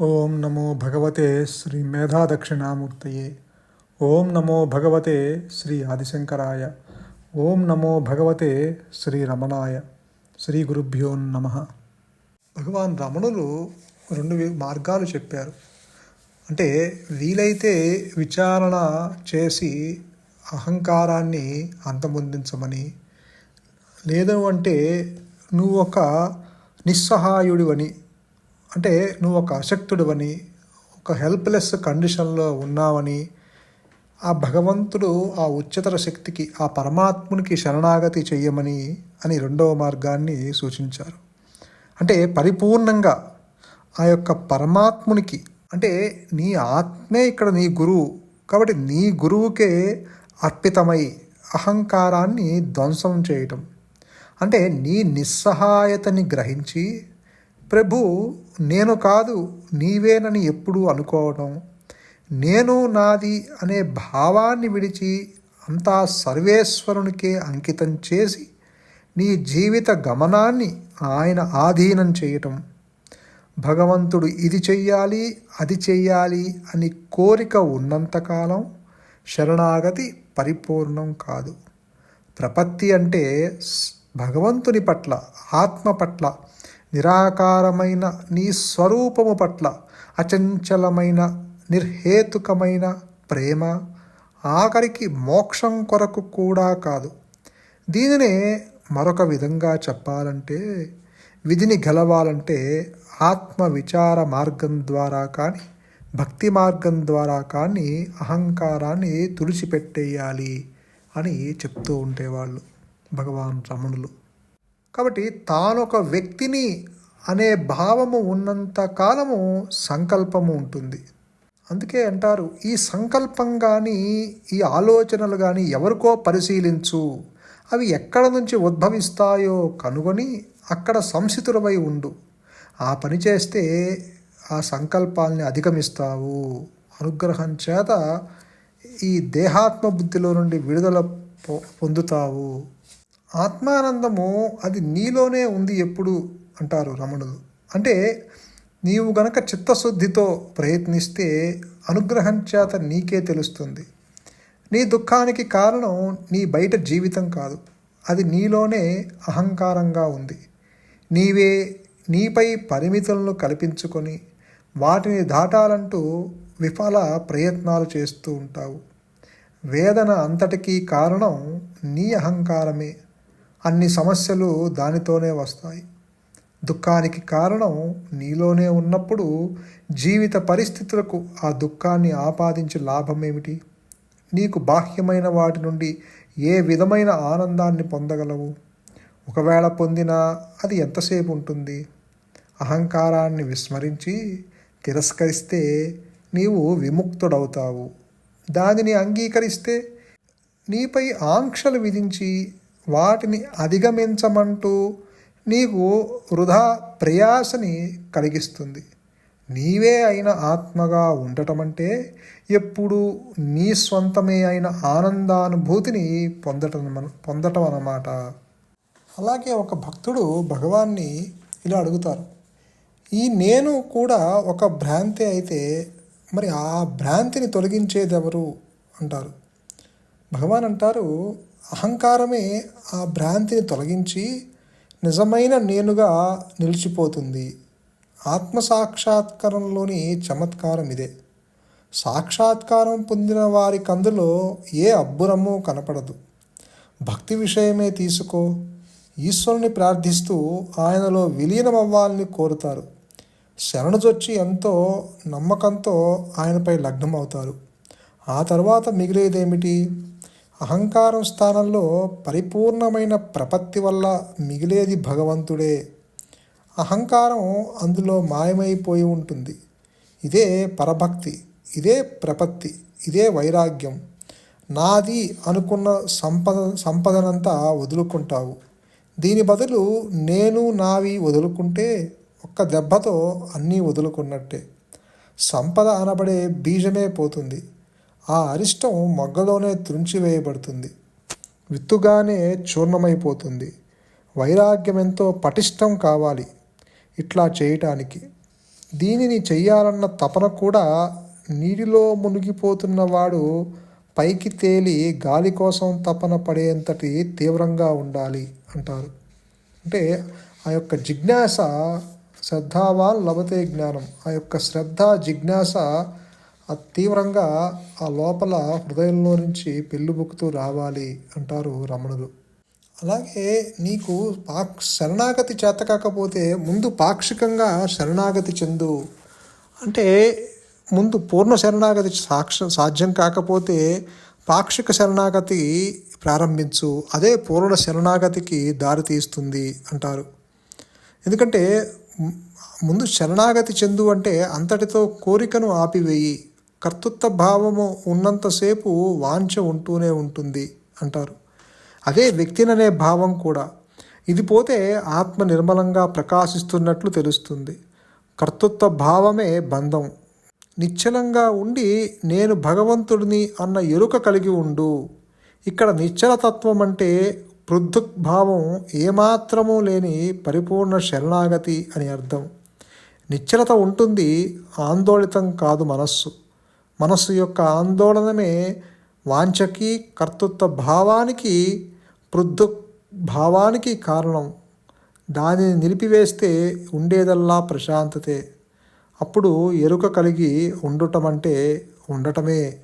ఓం నమో భగవతే శ్రీ మేధాదక్షిణామూర్తయే. ఓం నమో భగవతే శ్రీ ఆదిశంకరాయ. ఓం నమో భగవతే శ్రీ రమణాయ. శ్రీ గురుభ్యో నమ. భగవాన్ రమణులు రెండు మార్గాలు చెప్పారు. అంటే వీలైతే విచారణ చేసి అహంకారాన్ని అంతమొందించమని. లేదు అంటే నువ్వు ఒక నిస్సహాయుడివని. అంటే నువ్వు ఒక అశక్తుడివని ఒక హెల్ప్లెస్ కండిషన్లో ఉన్నావని ఆ భగవంతుడు ఆ ఉచ్చతర శక్తికి ఆ పరమాత్మునికి శరణాగతి చెయ్యమని అని రెండవ మార్గాన్ని సూచించారు. అంటే పరిపూర్ణంగా ఆ యొక్క పరమాత్మునికి అంటే నీ ఆత్మే ఇక్కడ నీ గురువు కాబట్టి నీ గురువుకే అర్పితమై అహంకారాన్ని ధ్వంసం చేయటం. అంటే నీ నిస్సహాయతని గ్రహించి ప్రభు నేను కాదు నీవేనని ఎప్పుడూ అనుకోవడం నేను నాది అనే భావాన్ని విడిచి అంతా సర్వేశ్వరునికే అంకితం చేసి నీ జీవిత గమనాన్ని ఆయన ఆధీనం చేయటం. భగవంతుడు ఇది చెయ్యాలి అది చెయ్యాలి అని కోరిక ఉన్నంతకాలం శరణాగతి పరిపూర్ణం కాదు. ప్రపత్తి అంటే భగవంతుని పట్ల ఆత్మ పట్ల నిరాకారమైన నీ స్వరూపము పట్ల అచంచలమైన నిర్హేతుకమైన ప్రేమ ఆఖరికి మోక్షం కొరకు కూడా కాదు. దీనినే మరొక విధంగా చెప్పాలంటే విధిని గెలవాలంటే ఆత్మ విచార మార్గం ద్వారా కానీ భక్తి మార్గం ద్వారా కానీ అహంకారాన్ని తుడిచిపెట్టేయాలి అని చెప్తూ ఉండేవాళ్ళు భగవాన్ రమణులు. కాబట్టి తానొక వ్యక్తిని అనే భావము ఉన్నంత కాలము సంకల్పము ఉంటుంది. అందుకే అంటారు ఈ సంకల్పం కానీ ఈ ఆలోచనలు కానీ ఎవరికో పరిశీలించు. అవి ఎక్కడ నుంచి ఉద్భవిస్తాయో కనుగొని అక్కడ సంసితులమై ఉండు. ఆ పని చేస్తే ఆ సంకల్పాల్ని అధిగమిస్తావు. అనుగ్రహం చేత ఈ దేహాత్మ బుద్ధిలో నుండి విడుదల పొ- పొందుతావు. ఆత్మానందము అది నీలోనే ఉంది ఎప్పుడు అంటారు రమణులు. అంటే నీవు గనక చిత్తశుద్ధితో ప్రయత్నిస్తే అనుగ్రహం చేత నీకే తెలుస్తుంది. నీ దుఃఖానికి కారణం నీ బయట జీవితం కాదు. అది నీలోనే అహంకారంగా ఉంది. నీవే నీపై పరిమితులను కల్పించుకొని వాటిని దాటాలంటూ విఫల ప్రయత్నాలు చేస్తూ ఉంటావు. వేదన అంతటికీ కారణం నీ అహంకారమే. అన్ని సమస్యలు దానితోనే వస్తాయి. దుఃఖానికి కారణం నీలోనే ఉన్నప్పుడు జీవిత పరిస్థితులకు ఆ దుఃఖాన్ని ఆపాదించి ఏమిటి? నీకు బాహ్యమైన వాటి నుండి ఏ విధమైన ఆనందాన్ని పొందగలవు? ఒకవేళ పొందినా అది ఎంతసేపు ఉంటుంది? అహంకారాన్ని విస్మరించి తిరస్కరిస్తే నీవు విముక్తుడవుతావు. దానిని అంగీకరిస్తే నీపై ఆంక్షలు విధించి వాటిని అధిగమించమంటూ నీకు వృధా ప్రయాసని కలిగిస్తుంది. నీవే అయిన ఆత్మగా ఉండటం అంటే ఎప్పుడు నీ స్వంతమే అయిన ఆనందానుభూతిని పొందటం పొందటం అన్నమాట అలాగే ఒక భక్తుడు భగవాన్ని ఇలా అడుగుతారు. ఈ నేను కూడా ఒక భ్రాంతి అయితే మరి ఆ భ్రాంతిని తొలగించేది ఎవరు అంటారు. భగవాన్ అంటారు అహంకారమే ఆ భ్రాంతిని తొలగించి నిజమైన నేనుగా నిలిచిపోతుంది. ఆత్మ సాక్షాత్కారంలోని చమత్కారం ఇదే. సాక్షాత్కారం పొందిన వారి కందులో ఏ అబ్బురము కనపడదు. భక్తి విషయమే తీసుకో. ఈశ్వరుని ప్రార్థిస్తూ ఆయనలో విలీనమవ్వాలని కోరుతారు. శరణుజొచ్చి ఎంతో నమ్మకంతో ఆయనపై లగ్నమవుతారు. ఆ తర్వాత మిగిలేదేమిటి? అహంకారం స్థానంలో పరిపూర్ణమైన ప్రపత్తి వల్ల మిగిలేది భగవంతుడే. అహంకారం అందులో మాయమైపోయి ఉంటుంది. ఇదే పరభక్తి ఇదే ప్రపత్తి ఇదే వైరాగ్యం. నాది అనుకున్న సంపద సంపదనంతా వదులుకుంటావు. దీని బదులు నేను నావి వదులుకుంటే ఒక్క దెబ్బతో అన్నీ వదులుకున్నట్టే. సంపద అనబడే బీజమే పోతుంది. ఆ అరిష్టం మొగ్గలోనే త్రుంచివేయబడుతుంది విత్తుగానే చూర్ణమైపోతుంది. వైరాగ్యం ఎంతో పటిష్టం కావాలి ఇట్లా చేయటానికి. దీనిని చెయ్యాలన్న తపన కూడా నీటిలో మునిగిపోతున్నవాడు పైకి తేలి గాలి కోసం తపన పడేంతటి తీవ్రంగా ఉండాలి అంటారు. అంటే ఆ యొక్క జిజ్ఞాస శ్రద్ధావాన్ లభతే జ్ఞానం. ఆ యొక్క శ్రద్ధ జిజ్ఞాస ఆ తీవ్రంగా ఆ లోపల హృదయంలో నుంచి పెళ్ళుబుక్కుతూ రావాలి అంటారు రమణులు. అలాగే నీకు పాక్ శరణాగతి చేత కాకపోతే ముందు పాక్షికంగా శరణాగతి చెందు. అంటే ముందు పూర్ణ శరణాగతి సాక్ష సాధ్యం కాకపోతే పాక్షిక శరణాగతి ప్రారంభించు. అదే పూర్ణ శరణాగతికి దారి తీస్తుంది అంటారు. ఎందుకంటే ముందు శరణాగతి చెందు అంటే అంతటితో కోరికను ఆపివేయి. కర్తృత్వ భావము ఉన్నంతసేపు వాంఛ ఉంటూనే ఉంటుంది అంటారు. అదే వ్యక్తిననే భావం కూడా. ఇది పోతే ఆత్మ నిర్మలంగా ప్రకాశిస్తున్నట్లు తెలుస్తుంది. కర్తృత్వ భావమే బంధం. నిశ్చలంగా ఉండి నేను భగవంతుడిని అన్న ఎరుక కలిగి ఉండు. ఇక్కడ నిశ్చలతత్వం అంటే పృథుక్భావం ఏమాత్రము లేని పరిపూర్ణ శరణాగతి అని అర్థం. నిశ్చలత ఉంటుంది ఆందోళితం కాదు మనస్సు. మనస్సు యొక్క ఆందోళనమే వాంఛకి కర్తృత్వ భావానికి పృద్ధు భావానికి కారణం. దానిని నిలిపివేస్తే ఉండేదల్లా ప్రశాంతతే. అప్పుడు ఎరుక కలిగి ఉండుటమంటే ఉండటమే.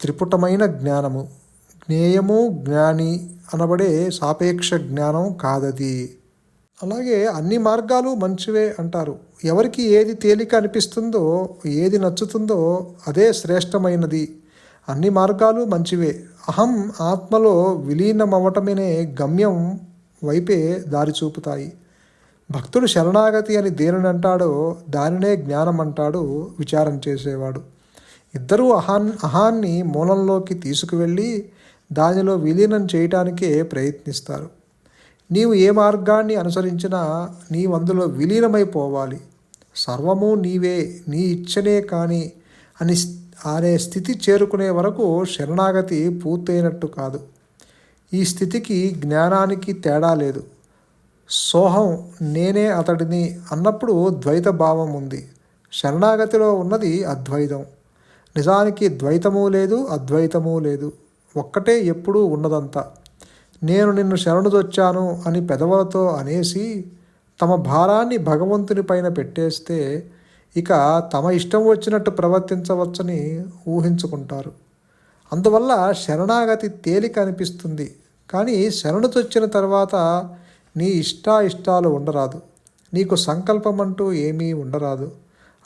త్రిపుటమైన జ్ఞానము. జ్ఞేయము జ్ఞాని అనబడే సాపేక్ష జ్ఞానం కాదది. అలాగే అన్ని మార్గాలు మంచివే అంటారు. ఎవరికి ఏది తేలిక అనిపిస్తుందో ఏది నచ్చుతుందో అదే శ్రేష్టమైనది. అన్ని మార్గాలు మంచివే. అహం ఆత్మలో విలీనమవటమనే గమ్యం వైపే దారి చూపుతాయి. భక్తుడు శరణాగతి అని దేనిని అంటాడో దానినే జ్ఞానం అంటాడు విచారం చేసేవాడు. ఇద్దరూ అహాన్ అహాన్ని మూలంలోకి తీసుకువెళ్ళి దానిలో విలీనం చేయటానికే ప్రయత్నిస్తారు. నీవు ఏ మార్గాన్ని అనుసరించినా నీవు అందులో విలీనమైపోవాలి. సర్వము నీవే నీ ఇచ్చనే కానీ అని అనే స్థితి చేరుకునే వరకు శరణాగతి పూర్తయినట్టు కాదు. ఈ స్థితికి జ్ఞానానికి తేడా లేదు. సోహం నేనే అతడిని అన్నప్పుడు ద్వైత భావం ఉంది. శరణాగతిలో ఉన్నది అద్వైతం. నిజానికి ద్వైతము లేదు అద్వైతము లేదు. ఒక్కటే ఎప్పుడూ ఉన్నదంతా. నేను నిన్ను శరణుదొచ్చాను అని పెదవులతో అనేసి తమ భారాన్ని భగవంతుని పైన పెట్టేస్తే ఇక తమ ఇష్టం వచ్చినట్టు ప్రవర్తించవచ్చని ఊహించుకుంటారు. అందువల్ల శరణాగతి తేలిక అనిపిస్తుంది. కానీ శరణుతొచ్చిన తర్వాత నీ ఇష్టాయిష్టాలు ఉండరాదు. నీకు సంకల్పం అంటూ ఏమీ ఉండరాదు.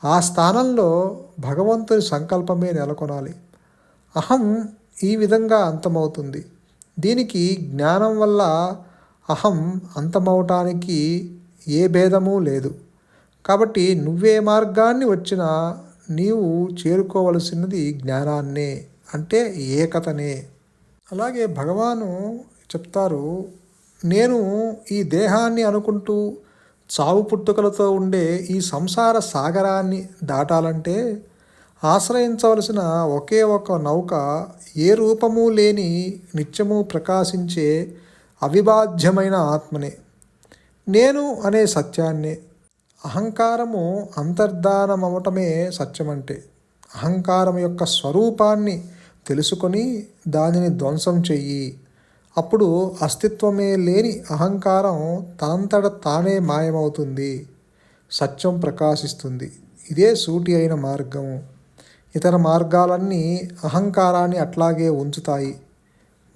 ఆ స్థానంలో భగవంతుని సంకల్పమే నెలకొనాలి. అహం ఈ విధంగా అంతమవుతుంది. దీనికి జ్ఞానం వల్ల అహం అంతమవటానికి ఏ భేదము లేదు. కాబట్టి నువ్వే మార్గాన్ని వచ్చినా నీవు చేరుకోవలసినది జ్ఞానాన్నే అంటే ఏకతనే. అలాగే భగవాను చెప్తారు నేను ఈ దేహాన్ని అనుకుంటూ చావు పుట్టుకలతో ఉండే ఈ సంసార సాగరాన్ని దాటాలంటే ఆశ్రయించవలసిన ఒకే ఒక నౌక ఏ రూపము లేని నిత్యము ప్రకాశించే అవిభాజ్యమైన ఆత్మనే. నేను అనే సత్యాన్ని అహంకారము అంతర్ధానమవటమే సత్యమంటే అహంకారం యొక్క స్వరూపాన్ని తెలుసుకొని దానిని ధ్వంసం చెయ్యి. అప్పుడు అస్తిత్వమే లేని అహంకారం తనంతట తానే మాయమవుతుంది సత్యం ప్రకాశిస్తుంది. ఇదే సూటి అయిన మార్గం ఇతర మార్గాలన్నీ అహంకారాన్ని అట్లాగే ఉంచుతాయి.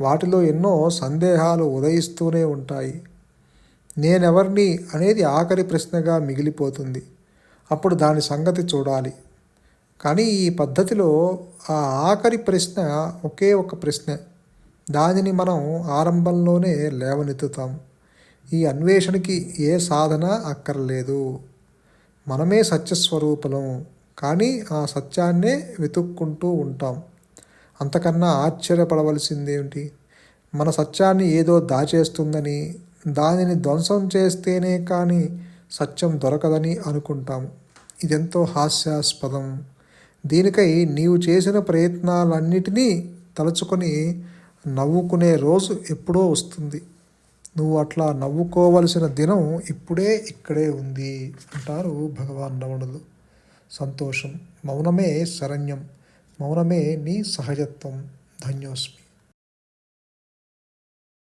వాటిలో ఎన్నో సందేహాలు ఉదయిస్తూనే ఉంటాయి. నేనెవర్ని అనేది ఆఖరి ప్రశ్నగా మిగిలిపోతుంది. అప్పుడు దాని సంగతి చూడాలి. కానీ ఈ పద్ధతిలో ఆ ఆఖరి ప్రశ్న ఒకే ఒక ప్రశ్న. దానిని మనం ఆరంభంలోనే లేవనెత్తుతాం. ఈ అన్వేషణకి ఏ సాధన అక్కర్లేదు. మనమే సత్యస్వరూపలం. కానీ ఆ సత్యాన్నే వెతుక్కుంటూ ఉంటాం. అంతకన్నా ఆశ్చర్యపడవలసిందేమిటి? మన సత్యాన్ని ఏదో దాచేస్తుందని దానిని ధ్వంసం చేస్తేనే కానీ సత్యం దొరకదని అనుకుంటాం. ఇదెంతో హాస్యాస్పదం. దీనికై నీవు చేసిన ప్రయత్నాలన్నిటినీ తలుచుకొని నవ్వుకునే రోజు ఎప్పుడో వస్తుంది. నువ్వు అట్లా నవ్వుకోవలసిన దినం ఇప్పుడే ఇక్కడే ఉంది అంటారు భగవాన్ రమణులు సంతోషం. మౌనమే శరణ్యం. మౌనమే నీ సహజత్వం. ధన్యోస్మి.